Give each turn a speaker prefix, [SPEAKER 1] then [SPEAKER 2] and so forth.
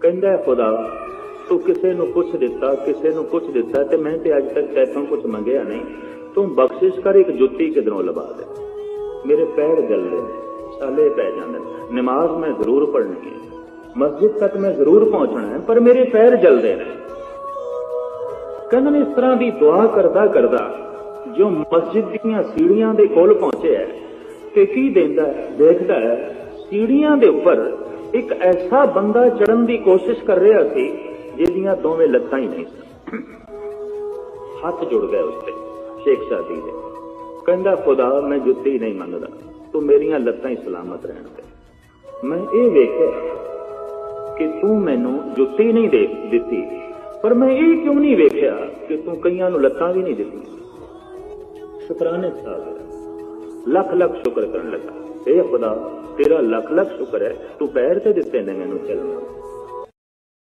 [SPEAKER 1] ਕਹਿੰਦਾ, ਖੁਦਾ, ਤੂੰ ਕਿਸੇ ਨੂੰ ਕੁਛ ਦਿੱਤਾ, ਕਿਸੇ ਨੂੰ ਕੁਛ ਦਿੱਤਾ ਤੇ ਮੈਂ ਤੇ ਅੱਜ ਤੱਕ ਤੈਥੋਂ ਕੁਛ ਮੰਗਿਆ ਨਹੀਂ। ਤੂੰ ਬਖਸ਼ਿਸ਼ ਕਰ, ਇੱਕ ਜੁੱਤੀ ਕਿਧਰੋਂ ਲਵਾ ਦੇ। ਮੇਰੇ ਪੈਰ ਜਲਦੇ ਨੇ ਛਾਲੇ ਪੈ ਜਾਂਦੇ ਨਮਾਜ਼ ਮੈਂ ਜ਼ਰੂਰ ਪੜ੍ਹਨੀ ਹੈ। ਮਸਜਿਦ ਤੱਕ ਮੈਂ ਜ਼ਰੂਰ ਪਹੁੰਚਣਾ ਹੈ, ਪਰ ਮੇਰੇ ਪੈਰ ਜਲਦੇ ਨੇ। ਕਹਿੰਦੇ ਨੇ ਇਸ ਤਰ੍ਹਾਂ ਦੀ ਦੁਆ ਕਰਦਾ ਕਰਦਾ ਜੋ ਮਸਜਿਦ ਦੀਆਂ ਸੀੜੀਆਂ ਦੇ ਕੋਲ ਪਹੁੰਚਿਆ ਤੇ ਕੀ ਦਿੰਦਾ ਦੇਖਦਾ ਹੈ, ਸੀੜੀਆਂ ਦੇ ਉੱਪਰ ਇੱਕ ਐਸਾ ਬੰਦਾ ਚੜਨ ਦੀ ਕੋਸ਼ਿਸ਼ ਕਰ ਰਿਹਾ ਸੀ ਜਿਹਦੀਆਂ ਦੋਵੇਂ ਲੱਤਾਂ ਹੀ ਨਹੀਂ ਸਨ। ਹੱਥ ਜੁੜ ਗਏ ਉਸ ਤੇ, ਸ਼ੇਖ ਸਾਦੀ ਦੇ। ਕਹਿੰਦਾ, ਖੁਦਾ, ਮੈਂ ਜੁੱਤੀ ਨਹੀਂ ਮੰਗਦਾ, ਤੂੰ ਮੇਰੀਆਂ ਲੱਤਾਂ ਹੀ ਸਲਾਮਤ ਰਹਿਣ ਦੇ। ਮੈਂ ਇਹ ਵੇਖਿਆ ਕਿ ਤੂੰ ਮੈਨੂੰ ਜੁੱਤੀ ਨਹੀਂ ਦੇ ਦਿੱਤੀ, ਪਰ ਮੈਂ ਇਹ ਕਿਉਂ ਨਹੀਂ ਵੇਖਿਆ ਕਿ ਤੂੰ ਕਈਆਂ ਨੂੰ ਲੱਤਾਂ ਵੀ ਨਹੀਂ ਦਿੱਤੀਆਂ? ਸ਼ੁਕਰਾਨੇ ਸਾਹਿਬ ਲੱਖ ਲੱਖ ਸ਼ੁਕਰ ਕਰਨ ਲੱਗਾ। ਇਹ ਖੁਦਾ ਤੇਰਾ ਲੱਖ ਲੱਖ ਸ਼ੁਕਰ ਹੈ। ਤੂੰ ਪੈਰ ਤੇ ਦਿੱਤੇ ਨੇ ਮੈਨੂੰ ਚੱਲਣਾ।